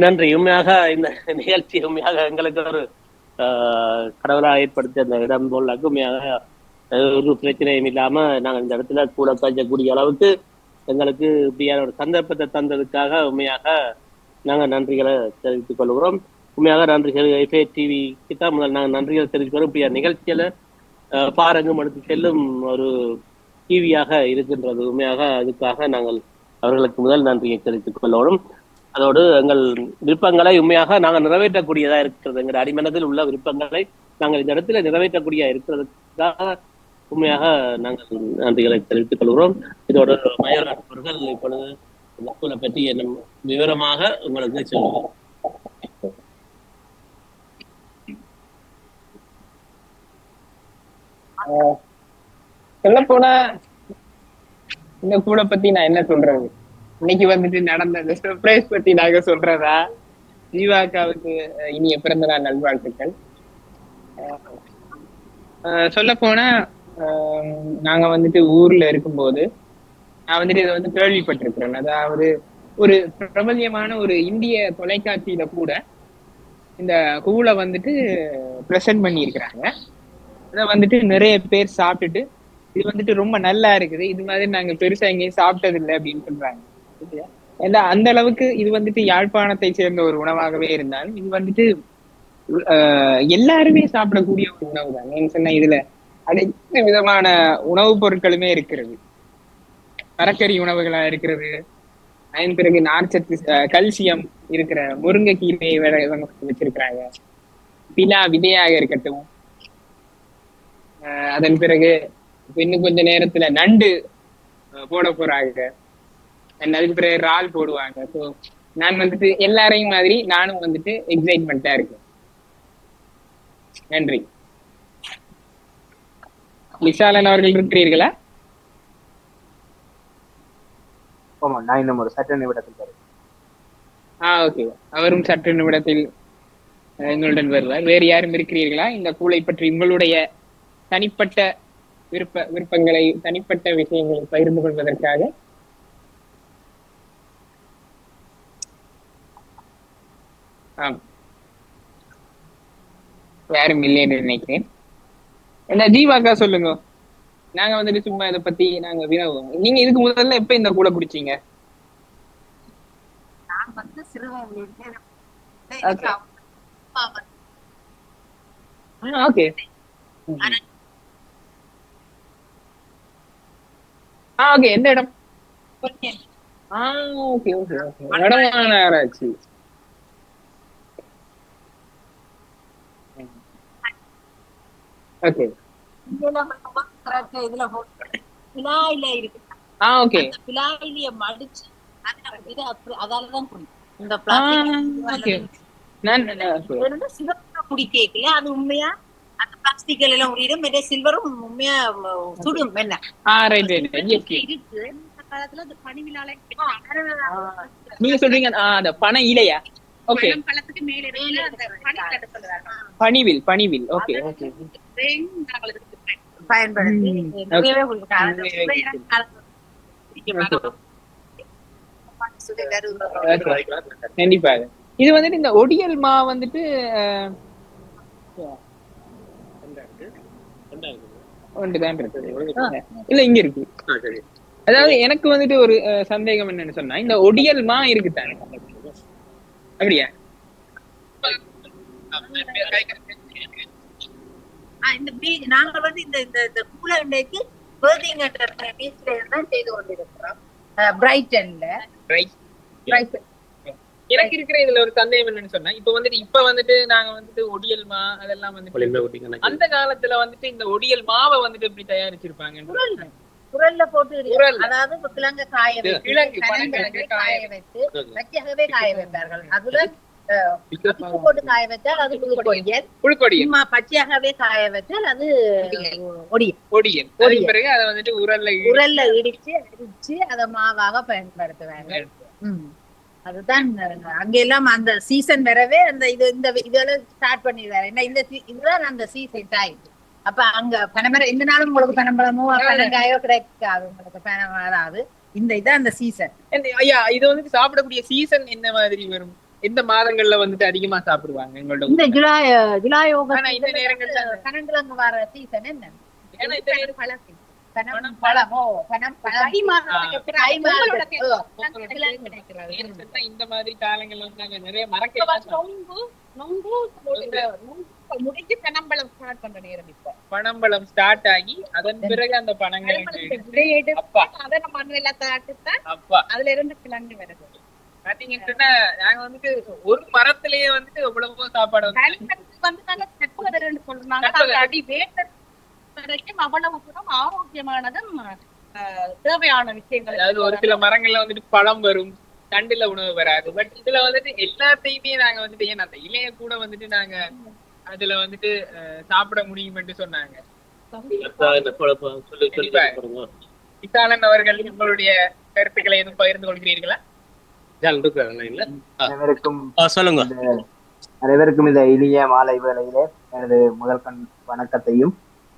நன்றி உண்மையாக இந்த நிகழ்ச்சி உண்மையாக எங்களுக்கு ஒரு ஆஹ், கடவுளாக ஏற்படுத்திய அந்த இடம் போல் உண்மையாக ஒரு பிரச்சனையும் இல்லாம நாங்கள் இந்த இடத்துல கூட காய்ச்சக்கூடிய அளவுக்கு எங்களுக்கு இப்படியான ஒரு சந்தர்ப்பத்தை தந்ததுக்காக உண்மையாக நாங்கள் நன்றிகளை தெரிவித்துக் கொள்கிறோம். உண்மையாக நன்றிகள் எஃப்ஏ டிவிக்கு தான் முதல் நாங்கள் நன்றிகளை தெரிவிக்கிறோம் இப்படியான நிகழ்ச்சியில ஆஹ், பாரங்கம் எடுத்து செல்லும் ஒரு டிவியாக இருக்கின்றது. உண்மையாக அதுக்காக நாங்கள் அவர்களுக்கு முதல் நன்றியை தெரிவித்துக் கொள்ளணும் அதோடு எங்கள் விருப்பங்களை உண்மையாக நாங்கள் நிறைவேற்றக்கூடியதா இருக்கிறது. எங்கள் அடிமனதில் உள்ள விருப்பங்களை நாங்கள் இந்த இடத்துல நிறைவேற்றக்கூடிய இருக்கிறதுக்காக உண்மையாக நாங்கள் நன்றிகளை தெரிவித்துக் கொள்கிறோம். இதோடு மயர் அவர்கள் இப்பொழுது இந்த பற்றி என்ன விவரமாக உங்களுக்கு சொல்லுவோம் சொல்ல போனா இந்த கூட பத்தி நான் என்ன சொல்றது? இன்னைக்கு வந்துட்டு நடந்த அந்த சர்ப்ரைஸ் பத்தி நாங்க சொல்றதா? ஜீவாக்காவுக்கு இனிய பிறந்த நாள் நல்வாழ்த்துக்கள். சொல்ல போனா நாங்க வந்துட்டு ஊர்ல இருக்கும்போது நான் வந்துட்டு இதை வந்து கேள்விப்பட்டிருக்கிறேன். அதாவது ஒரு பிரபல்யமான ஒரு இந்திய தொலைக்காட்சியில கூட இந்த கூலை வந்துட்டு ப்ரெசென்ட் பண்ணியிருக்கிறாங்க. அதை வந்துட்டு நிறைய பேர் சாப்பிட்டுட்டு இது வந்துட்டு ரொம்ப நல்லா இருக்குது. இது மாதிரி நாங்க பெருசா எங்கேயும் சாப்பிட்டது இல்லை அப்படின்னு சொல்றாங்க. ஏன்னா அந்த அளவுக்கு இது வந்துட்டு யாழ்ப்பாணத்தை சேர்ந்த ஒரு உணவாகவே இருந்தாலும் இது வந்துட்டு ஆஹ், எல்லாருமே சாப்பிடக்கூடிய ஒரு உணவு தான் சொன்ன இதுல அனைத்து விதமான உணவுப் பொருட்களுமே இருக்கிறது. மரக்கறி உணவுகளா இருக்கிறது. அதன் பிறகு நார்ச்சத்து அஹ், கல்சியம் இருக்கிற முருங்கைக்கீரை வேற வச்சிருக்கிறாங்க. பிலா விதையாக இருக்கட்டும். அதன் பிறகு இன்னும் கொஞ்ச நேரத்துல நண்டு போட போறாங்க. அதுக்கு பிறகு இறால் போடுவாங்க. ஸோ நான் வந்துட்டு எல்லாரையும் மாதிரி நானும் வந்துட்டு எக்ஸைட்மெண்ட்டா இருக்கேன். நன்றி. விஷாலன் அவர்கள் இருக்கிறீர்களா? ஆமா நான் இன்னும் ஒரு சட்ட நிமிடத்தில் ஆ ஓகே அவரும் சற்று நிமிடத்தில் எங்களுடன் வருவார். வேறு யாரும் இருக்கிறீர்களா? இந்த கூளை பற்றி உங்களுடைய தனிப்பட்ட விருப்ப விருப்பங்களை தனிப்பட்ட விஷயங்களை பகிர்ந்து கொள்வதற்காக. யாரும் இல்லை என்று நினைக்கிறேன். என்ன ஜீவாக்கா சொல்லுங்க. நாங்க வந்துட்டு சும்மா இதை பத்தி நாங்க வினவுவோம் நீங்க இதுக்கு முதல்ல எப்ப இந்த கூட குடிச்சீங்க நான் வந்து வந்து ஓகே ஆ ஓகே எந்த இடம்? ஆ ஓகே ஓகே ஓகே வடமான ஓகே இதுல பிலாயில இருக்கு ஆ ஓகே பிலாயிலிய மடிச்சு அதாலதான் குடிக்கும் இந்த பிளாஸ்டிக் நான் okay. சிவப்பு குடி கேக்கல அது உண்மையா? அந்த பிளாஸ்டிக் எல்லாம் மெட்டே சில்வரும் உண்மையா சுடும் என்ன ஆ ரைட் ரைட் ஓகே இருக்கு. இந்த காலத்துல அந்த பனிவிழால நீங்க சொல்றீங்க ஆ அந்த பனை இலையா? ஓகே பழத்துக்கு மேல பனிவில் பனிவில். ஓகே ஓகே பயன்படுத்தி. நிறையவே கண்டிப்பாக இது வந்துட்டு இந்த ஒடியல் மா வந்துட்டு ஒன்றுதான் இருக்கு இல்ல இங்க இருக்கு. அதாவது எனக்கு வந்துட்டு ஒரு சந்தேகம் என்னன்னு சொன்னா இந்த ஒடியல் மா இருக்குதானே அப்படியா? ஆ, இந்த பீச் நாங்க வந்து இந்த இந்த இந்த கூலண்டைக்கு பேர்திங் பீச்ல இருந்தா செய்து கொண்டிருக்கிறோம். பிரைட்டன்ல. எனக்கு இருக்கிற இதுல ஒரு சந்தேகம் என்னன்னு சொன்னா இப்ப வந்துட்டு இப்ப வந்துட்டு நாங்க வந்துட்டு ஒடியல் மா அதெல்லாம் வந்துட்டு அந்த காலத்துல வந்துட்டு இந்த ஒடியல் மாவை வந்துட்டு எப்படி தயாரிச்சிருப்பாங்க குரல்ல போட்டு. அதாவது கிழங்க காய வைத்து கிழங்கு, காய வைத்து வச்சகவே காய வைப்பார்கள். அதுல போட்டு காய வச்சால் அது சும்மா பச்சையாகவே காய வச்சால் அது அதுக்கு பிறகு அதை வந்துட்டு உரல்ல உரல்ல இடிச்சு அடிச்சு அதை மாவாக பயன்படுத்துவாங்க. அதுதான் அங்க எல்லாம் அந்த சீசன் வரவே அந்த இது இந்த இதெல்லாம் ஸ்டார்ட் பண்ணிடுறாரு என்ன இந்த இதுதான் அந்த சீசன் டைம் அப்ப அங்க பனமரம் எந்த நாளும் உங்களுக்கு பனம்பழமோ பனங்காயோ கிடைக்காது. உங்களுக்கு பனம் வராது. இந்த இதான் அந்த சீசன் ஐயா இது வந்துட்டு சாப்பிடக்கூடிய சீசன் என்ன மாதிரி வரும்? எந்த மாதங்கள்ல வந்துட்டு அதிகமா சாப்பிடுவாங்க எங்களோட இந்த? ஜூலை ஜூலை ஆனா இந்த நேரங்கள்ல கனங்கிழங்கு வர சீசன் என்ன? ஏன்னா இந்த நேரம் பழ. பனம் பழமோ. பனம் இந்த மாதிரி காலங்கள்ல நாங்க நிறைய வந்து நொங்கு நொங்கு முடிஞ்சு தென்னம்பழம் ஸ்டார்ட் பண்ற நேரம் இப்ப. பனம்பழம் ஸ்டார்ட் ஆகி அதன் பிறகு அந்த அப்பா. அதை நம்ம மண்ணில தாட்டுத்தான் அதுல இருந்து கிழங்கு வருது. பாத்தீங்கன்னு சொன்னா நாங்க வந்துட்டு ஒரு மரத்திலேயே வந்துட்டு எவ்வளவோ சாப்பாடு வந்து சொல்றாங்க. அடி வேட்ட வரைக்கும் அவ்வளவு தூரம் ஆரோக்கியமானதும் ஆஹ், தேவையான விஷயங்கள் அதாவது ஒரு சில மரங்கள்ல வந்துட்டு பழம் வரும் தண்டுல உணவு வராது. பட் இதுல வந்துட்டு எல்லாத்தையுமே நாங்க வந்துட்டு ஏன் அந்த இலைய கூட வந்துட்டு நாங்க அதுல வந்துட்டு அஹ், சாப்பிட சொன்னாங்க. சொல்லி இப்ப- பாருங்க. விசாலன் அவர்கள் உங்களுடைய கருத்துக்களை எதுவும் பகிர்ந்து கொள்கிறீர்களா? சொல்லுங்க. இந்த அனைவருக்கும் இந்த இனிய மாலை வேளையிலே எனது முதல் கண் வணக்கத்தையும்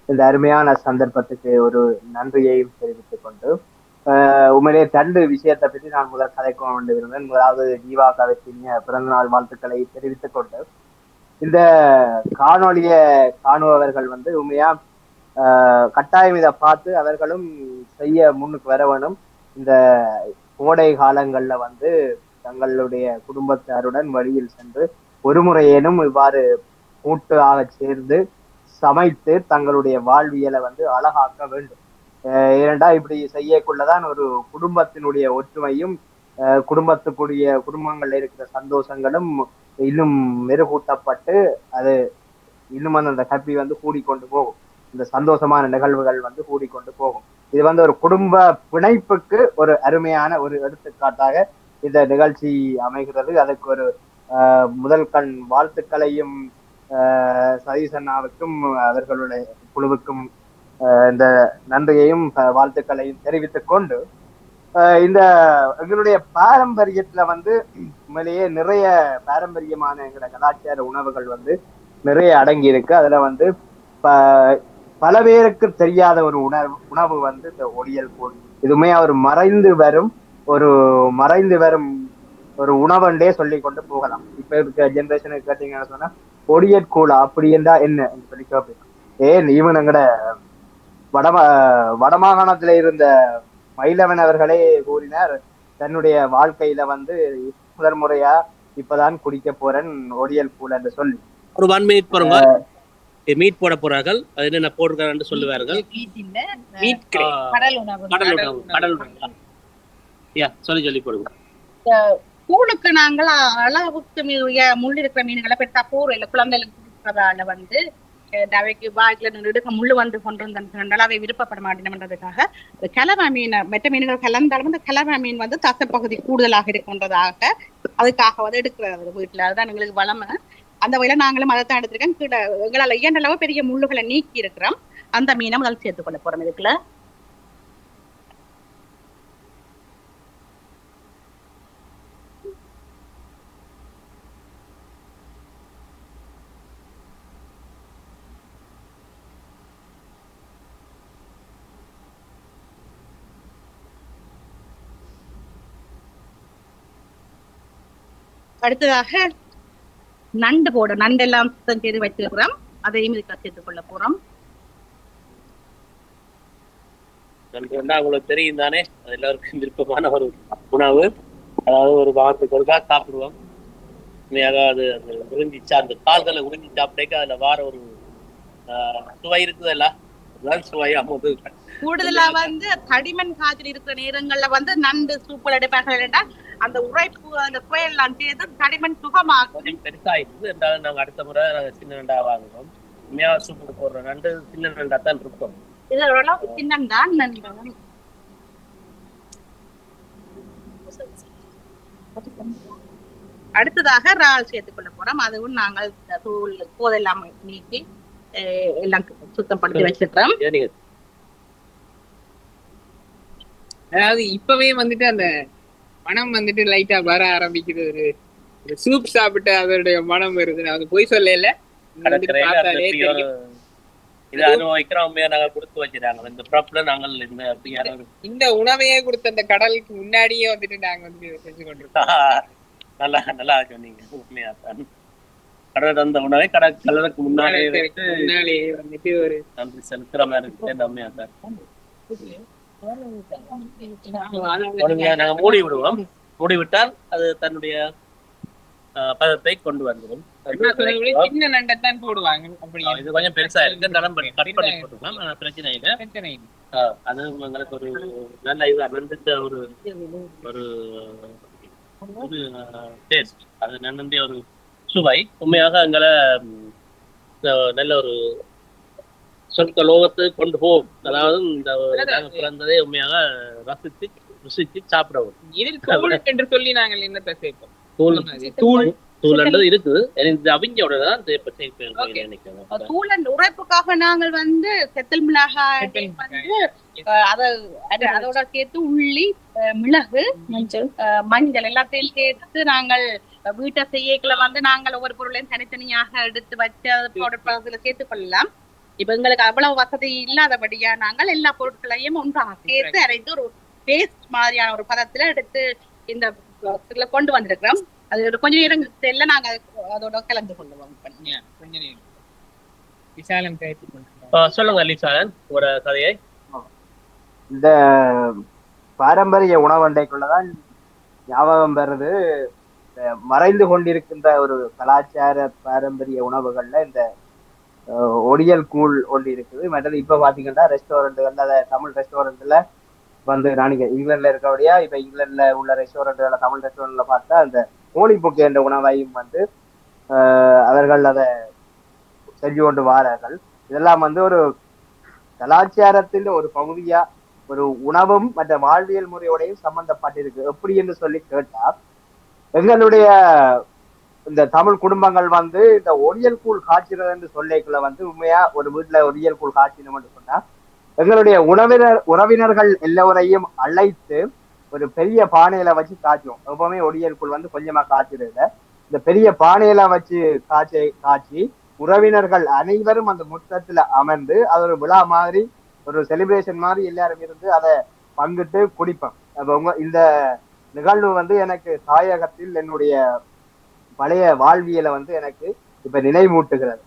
இந்த அருமையான சந்தர்ப்பத்துக்கு ஒரு நன்றியையும் தெரிவித்துக் கொண்டு உண்மையிலே தண்டு விஷயத்தை பற்றி நான் முதல் கதைக்க கொண்டிருந்தேன் முதலாவது ஜீவா கவித்தினிய பிறந்தநாள் வாழ்த்துக்களை தெரிவித்துக் கொண்டு இந்த காணொளியை காணுபவர்கள் வந்து உண்மையா ஆஹ் கட்டாயம் இதை பார்த்து அவர்களும் செய்ய முன்னுக்கு வர வேணும். இந்த கோடை காலங்கள்ல வந்து தங்களுடைய குடும்பத்தாருடன் வழியில் சென்று ஒரு முறையேனும் இவ்வாறு கூட்டாக சேர்ந்து சமைத்து தங்களுடைய வாழ்வியலை வந்து அழகாக்க வேண்டும். அஹ் ஏனென்றா இப்படி செய்யக்குள்ளதான் ஒரு குடும்பத்தினுடைய ஒற்றுமையும் அஹ் குடும்பத்துக்குரிய குடும்பங்கள்ல இருக்கிற சந்தோஷங்களும் இன்னும் மெருகூட்டப்பட்டு அது இன்னும் அந்த- கப்பி வந்து கூடிக்கொண்டு போகும். இந்த சந்தோஷமான நிகழ்வுகள் வந்து கூடிக்கொண்டு போகும். இது வந்து ஒரு குடும்ப பிணைப்புக்கு ஒரு அருமையான ஒரு எடுத்துக்காட்டாக இந்த நிகழ்ச்சி அமைகிறது. அதுக்கு ஒரு முதல் கண் வாழ்த்துக்களையும் ஆஹ், சதீஷ் அண்ணாவுக்கும் அவர்களுடைய குழுவுக்கும் இந்த நன்றியையும் வாழ்த்துக்களையும் தெரிவித்துக் கொண்டு இந்த எங்களுடைய பாரம்பரியத்துல வந்து உண்மையிலேயே நிறைய பாரம்பரியமான எங்களோட கலாச்சார உணவுகள் வந்து நிறைய அடங்கி இருக்கு. அதுல வந்து பல பேருக்கு தெரியாத ஒரு உணர்வு உணவு வந்து இந்த ஒளியல் கூழ் இதுவுமே அவர் மறைந்து வரும் ஒரு மறைந்து வரும் ஒரு உணவண்டே சொல்லி கொண்டு போகலாம். இப்ப இருக்க ஜெனரேஷனுக்கு கேட்டீங்கன்னு சொன்னா ஒடியற் கூழா அப்படி என்றா என்ன? சொல்லி கேட்பீங்க ஏன்? இவன் எங்கட வடமா வடமாகாணத்துல இருந்த மயிலவன் அவர்களே கூறினார் தன்னுடைய வாழ்க்கையில வந்து முதல் முறையா இப்பதான் குடிக்க போறேன் ஒடியல் கூழ் என்று சொல்லி. ஒரு ஒன் மினிட் பாருங்க மீட் போட போறார்கள். அது என்னென்ன போடுறாங்கன்னு சொல்லுவார்கள். மீட் கடல் உணவு. கடல் உணவு உணவு. கடல் உணவு. யா சொல்லி சொல்லி போடுங்க. கூழுக்கு நாங்கள் அளவுக்கு முள் இருக்கிற மீன்களை பெருசா போர் இல்லை குழந்தைகளுக்கு கொடுக்கறதால வந்து அவைக்கு வாய்க்குல நெடுக்க முள்ளு வந்து கொண்டு வந்தால் அவை விருப்பப்பட மாட்டேன்றதுக்காக கலவா மீன் மெட்ட மீன்கள் கலந்தாலும் இந்த கலவா மீன் வந்து தசப்பகுதி கூடுதலாக இருக்கின்றதாக அதுக்காக வந்து எடுக்கிறது வீட்டுல. அதுதான் எங்களுக்கு வளமை. அந்த வகையில நாங்களும் அதை தான் எடுத்திருக்கேன் கீழே எங்களால் இயன்ற அளவு பெரிய முள்ளுகளை நீக்கி இருக்கிறோம். அந்த மீனை முதல் சேர்த்துக் கொள்ள போறோம் இதுக்குள்ள. அடுத்ததாக நண்டு போடும் நண்டு எல்லாம் சுத்தம் செய்து வச்சிருக்கிறோம் அதையும் இதுக்கு சேர்த்துக் கொள்ள போறோம். நன்றி. வந்து அவங்களுக்கு தெரியும் தானே? அது எல்லாருக்கும் விருப்பமான ஒரு உணவு. அதாவது ஒரு வாரத்துக்கு ஒருக்கா சாப்பிடுவோம். உண்மையாக அது அந்த உறிஞ்சிச்சா அந்த கால்களை உறிஞ்சி சாப்பிட்டேக்க அதுல வார ஒரு சுவை இருக்குதுல்ல கூடுதலா வந்து தடிமன் காய்ச்சல் இருக்கிற நேரங்கள்ல வந்து நண்டு சூப்பர் எடுப்பார்கள் என்றால் அந்த உரைப்பு அந்த சுவையெல்லாம் சேர்த்து தடிமன் சுகமாகும். பெருசாயிடுது. இருந்தாலும் நாங்க அடுத்த முறை நாங்க சின்ன நண்டா வாங்குவோம் உண்மையாக சூப்பர் போடுற நண்டு சின்ன நண்டா தான் இருக்கும். இது ஓரளவுக்கு சின்னம்தான் நண்டு அடுத்ததாக இறால் சேர்த்துக் கொள்ள போறோம். அதுவும் நாங்கள் தூள் போதெல்லாம் நீக்கி அஹ், எல்லாம் சுத்தப்படுத்தி வச்சிருக்கிறோம். இதை நீங்க அதாவது இப்பவே வந்துட்டு அந்த மனம் வந்துட்டு லைட்டா வர ஆரம்பிக்குது. ஒரு ஒரு சூப் சாப்பிட்டு அதோடைய மனம் வருது. நான் அது பொய் சொல்லல. இந்த உணவையே கொடுத்த அந்த கடலுக்கு முன்னாடியே வந்துட்டு நாங்க வந்து செஞ்சு கொண்டிருக்கோம். நல்லா நல்லா சொன்னீங்க. உண்மையா கடவுள் தந்த உணவை கட கலருக்கு முன்னாடி வைத்து முன்னாலே வந்துட்டு ஒரு நன்றி செலுத்துற மாதிரி இருக்கு உண்மையா தான். உண்மையா நாங்க மூடி விடுவோம் மூடி விட்டால் அது தன்னுடைய பதத்தை கொண்டு வந்துடும். சின்ன நண்டைத்தான் போடுவாங்க. அப்படி அஹ், இது கொஞ்சம் பெருசா இருக்கு. இருந்தாலும் கட் பண்ணி போட்டுக்கலாம். ஆனா பிரச்சனை இல்லை. பிரச்சனை இல்லை. அஹ், அது உங்களுக்கு ஒரு நல்ல இது அனந்தித்த ஒரு ஒரு டேஸ்ட் அது ஒரு சுவை. உண்மையாக எங்களை நல்ல ஒரு சொற்க லோகத்துக்கு கொண்டு போகும் அதாவது இந்த பிறந்ததே உண்மையாக ரசித்து ருசித்து சாப்பிடவும். இதில் என்று சொல்லி நாங்கள் என்னத்தை சேர்ப்போம்? தூள் தூள் தூள்ன்றது இருக்குது. இந்த அவிஞ்சோட தான் இப்ப சேர்ப்பேன் Okay. நினைக்கிறேன். தூளன் உரைப்புக்காக நாங்கள் வந்து செத்தல் மிளகாய் வந்து அதோட சேர்த்து உள்ளி அஹ், மிளகு மஞ்சள். அஹ், மஞ்சள் எல்லாத்தையும் சேர்த்து நாங்கள் வீட்டை செய்யக்குள்ள வந்து நாங்கள் ஒவ்வொரு பொருளையும் தனித்தனியாக எடுத்து வச்சு அதை சேர்த்து. கொள்ளலாம் இப்ப எங்களுக்கு அவ்வளவு வசதி இல்லாதபடியா நாங்கள் எல்லா பொருட்களையும் ஒன்றாக சேர்த்து அரைத்து ஒரு பேஸ்ட் மாதிரியான ஒரு பதத்துல எடுத்து இந்த கொண்டு வந்திருக்கிறோம். அது ஒரு கொஞ்ச நேரம் செல்ல நாங்க அது- அதோட கலந்து கொள்ளுவோம். விசாலம் சொல்லுங்க லிசான் உங்களோட கதையை. இந்த பாரம்பரிய உணவண்டைக்குள்ளதான் ஞாபகம் வருது. மறைந்து கொண்டிருக்கின்ற ஒரு கலாச்சார பாரம்பரிய உணவுகள்ல இந்த ஒடியல் கூழ் ஒன்று இருக்குது. மற்றது இப்ப பாத்தீங்கன்னா ரெஸ்டாரண்ட்டுகள்ல அதை தமிழ் ரெஸ்டாரண்ட்ல வந்து நான் இங்க இருக்கபடியா இப்ப இங்கிலாந்துல உள்ள ரெஸ்டாரண்ட்ல தமிழ் ரெஸ்டாரண்ட்ல பார்த்தா அந்த கோழி பொக்கை என்ற உணவையும் வந்து அவர்கள் அதை செஞ்சு கொண்டு வாரார்கள். இதெல்லாம் வந்து ஒரு கலாச்சாரத்தின் ஒரு பகுதியா ஒரு உணவும் மற்ற வாழ்வியல் முறையோடையும் சம்பந்தப்பட்டிருக்கு. எப்படி என்று சொல்லி கேட்டா எங்களுடைய இந்த தமிழ் குடும்பங்கள் வந்து இந்த ஒரியல் கூழ் காய்ச்சிறது என்று சொல்லிக்குள்ள வந்து உண்மையா ஒரு வீட்டுல ஒரியல் கூழ் காய்ச்சினோம் என்று சொன்னா எங்களுடைய உறவினர் உறவினர்கள் எல்லோரையும் அழைத்து ஒரு பெரிய பானையில வச்சு காய்ச்சுவோம் எப்பவுமே ஒடியல் கூழ் வந்து கொஞ்சமா காய்ச்சிறது இந்த பெரிய பானையில வச்சு காய்ச்சி காய்ச்சி உறவினர்கள் அனைவரும் அந்த முற்றத்துல அமர்ந்து அது ஒரு விழா மாதிரி ஒரு செலிப்ரேஷன் மாதிரி எல்லாரும் இருந்து அதை பங்கிட்டு குடிப்போம். அப்ப உங்க இந்த நிகழ்வு வந்து எனக்கு தாயகத்தில் என்னுடைய பழைய வாழ்வியலை வந்து எனக்கு இப்ப நினைவூட்டுகிறது.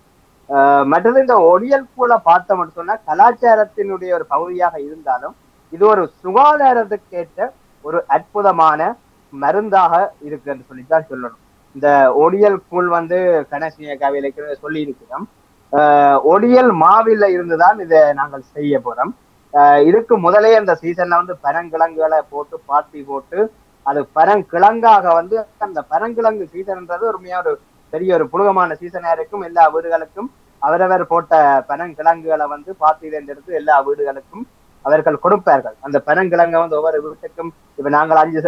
ஆஹ் மற்றது இந்த ஒடியல் கூட பார்த்தோம்னு சொன்னா கலாச்சாரத்தினுடைய ஒரு பகுதியாக இருந்தாலும் இது ஒரு சுகாதாரத்துக்கேற்ற ஒரு அற்புதமான மருந்தாக இருக்குன்னு சொல்லித்தான் சொல்லணும். இந்த ஒடியல் கூழ் வந்து கணேசிய கவியில சொல்லி இருக்கிறோம் ஆஹ் ஒடியல் மாவில இருந்துதான் இதை நாங்கள் செய்ய போறோம். ஆஹ் இதுக்கு முதலே அந்த சீசன்ல வந்து பனங்கிழங்குகளை போட்டு பாத்தி போட்டு அது பரங்கிழங்காக வந்து அந்த பரங்கிழங்கு சீசன்ன்றது உண்மையா ஒரு பெரிய ஒரு புழுகமான சீசனா இருக்கும். எல்லா வீடுகளுக்கும் அவரவர் போட்ட பனங்கிழங்குகளை வந்து பார்த்து எடுத்து எல்லா வீடுகளுக்கும் அவர்கள் கொடுப்பார்கள். அந்த பனங்கிழங்கை வந்து ஒவ்வொரு வீட்டுக்கும் இப்ப நாங்கள் அஞ்சு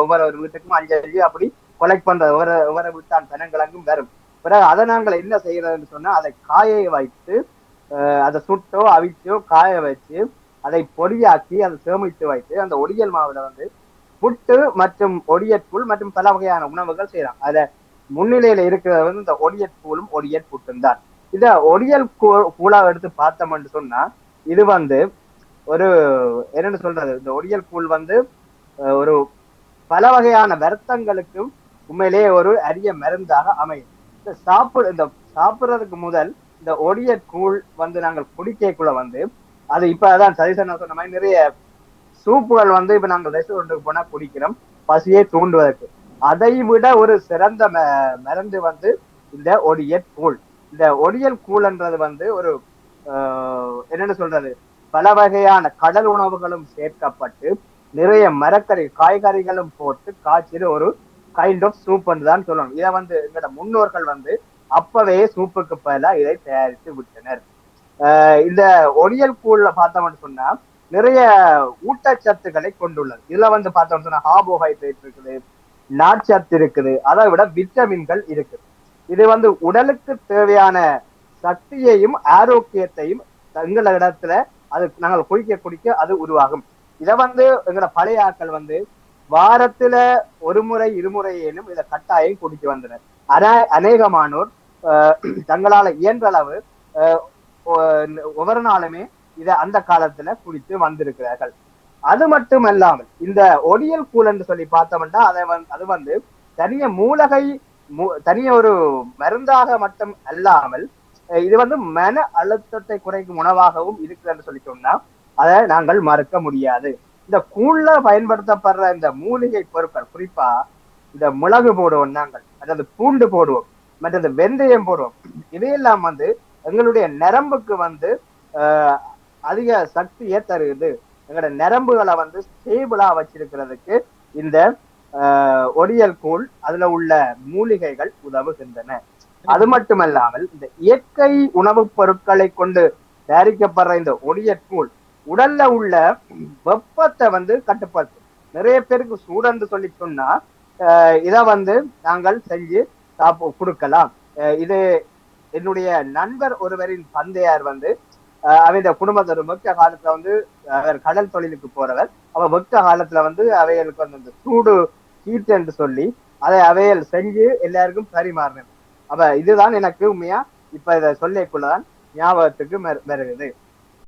ஒவ்வொரு ஒரு வீட்டுக்கும் அஞ்சு அஞ்சு அப்படி கொலெக்ட் பண்ற ஒவ்வொரு ஒவ்வொரு வீட்டான் பனங்கிழங்கும் வரும். பிறகு அதை நாங்கள் என்ன செய்யறதுன்னு சொன்னா அதை காய வைத்து அதை சுட்டோ அவிச்சோ காய வச்சு அதை பொடியாக்கி அதை சேமித்து வைத்து அந்த ஒடியல் மாவுல வந்து புட்டு மற்றும் ஒடியற்புல் மற்றும் பல வகையான உணவுகள் செய்யலாம். அத முன்னிலையில இருக்கிறது வந்து இந்த ஒடியற்பூலும் ஒடியற் புட்டும் தான். இத ஒடியல் கூ- கூழா எடுத்து பார்த்தோம்னு சொன்னா இது வந்து ஒரு என்னன்னு சொல்றது? இந்த ஒடியல் கூழ் வந்து ஒரு பல வகையான வருத்தங்களுக்கும் உண்மையிலேயே ஒரு அரிய மருந்தாக அமையும். இந்த சாப்பிடு இந்த சாப்பிடுறதுக்கு முதல் இந்த ஒடிய கூழ் வந்து நாங்கள் குடிக்கக்குள்ள வந்து அது இப்ப அதான் சதீசன் சொன்ன மாதிரி நிறைய சூப்புகள் வந்து இப்ப நாங்கள் ரெஸ்டாரண்ட்டுக்கு போனா குடிக்கிறோம். பசியை தூண்டுவதற்கு. அதை விட ஒரு சிறந்த ம- மருந்து வந்து இந்த ஒடியல் கூழ். இந்த ஒடியல் கூழ்ன்றது வந்து ஒரு ஆஹ், என்னன்னு சொல்றது? பல வகையான கடல் உணவுகளும் சேர்க்கப்பட்டு நிறைய மரக்கறி காய்கறிகளும் போட்டு காய்ச்சிற ஒரு கைண்ட் ஆஃப் சூப்னு தான் சொல்லணும். இதை வந்து எங்களோட முன்னோர்கள் வந்து அப்பவே சூப்புக்கு பதிலாக இதை தயாரித்து விட்டனர். ஆஹ் இந்த ஒடியல் கூழ்ல பார்த்தோம்னு சொன்னா நிறைய ஊட்டச்சத்துக்களை கொண்டுள்ளது. இதுல வந்து பார்த்தோம்னு சொன்னா கார்போஹைட்ரேட் இருக்குது நார்ச்சத்து இருக்குது அதை விட விட்டமின்கள் இருக்குது. இது வந்து உடலுக்கு தேவையான சக்தியையும் ஆரோக்கியத்தையும் எங்கள இடத்துல அது நாங்கள் குடிக்க குடிக்க அது உருவாகும். இதை வந்து எங்களோட பழைய ஆட்கள் வந்து வாரத்துல ஒரு முறை இருமுறையேனும் இதை கட்டாயம் குடிக்க வந்தனர். ஆனா அநேகமானோர் தங்களால இயன்ற அளவு ஒவ்வொரு நாளுமே இத அந்த காலத்துல குடித்து வந்திருக்கிறார்கள். அது மட்டுமல்லாமல் இந்த ஒடியல் கூழ் என்று சொல்லி பார்த்தோம்னா அதை அது வந்து தனிய மூலகை தனிய ஒரு மருந்தாக மட்டும் அல்லாமல் இது வந்து மன அழுத்தத்தை குறைக்கும் உணவாகவும் இருக்கிறது சொல்லி சொன்னா அதை நாங்கள் மறுக்க முடியாது. இந்த கூழ்ல பயன்படுத்தப்படுற இந்த மூலிகை பொருட்கள் குறிப்பா இந்த மிளகு போடுவோம் நாங்கள் அதாவது பூண்டு போடுவோம் மற்றது வெந்தயம் போடுவோம் இதையெல்லாம் வந்து எங்களுடைய நரம்புக்கு வந்து ஆஹ், அதிக சக்தியை தருது எங்களோட நரம்புகளை வந்து ஸ்டேபிளா வச்சிருக்கிறதுக்கு இந்த ஆஹ், ஒடியல் கூழ் அதுல உள்ள மூலிகைகள் உதவுகின்றன. அது மட்டுமல்லாமல் இந்த இயற்கை உணவுப் பொருட்களை கொண்டு தயாரிக்கப்படுற இந்த ஒடியல் கூழ் உடல்ல உள்ள வெப்பத்தை வந்து கட்டுப்படுத்தும். நிறைய பேருக்கு சூடன்னு சொல்லி சொன்னா இதை வந்து நாங்கள் செஞ்சு சாப்பு கொடுக்கலாம். இது என்னுடைய நண்பர் ஒருவரின் தந்தையார் வந்து ஆஹ், அவருடைய குடும்பத்தோட வெக்க காலத்துல வந்து அவர் கடல் தொழிலுக்கு போறவர். அவர் வெக்க காலத்துல வந்து அவைகளுக்கு வந்து இந்த சூடு ஹீட் என்று சொல்லி அதை அவைகள் செஞ்சு எல்லாருக்கும் பரிமாறினது அப்ப இதுதான் எனக்கு உண்மையா இப்ப இதை சொல்லிக்குள்ளதான் ஞாபகத்துக்கு வருகிறது.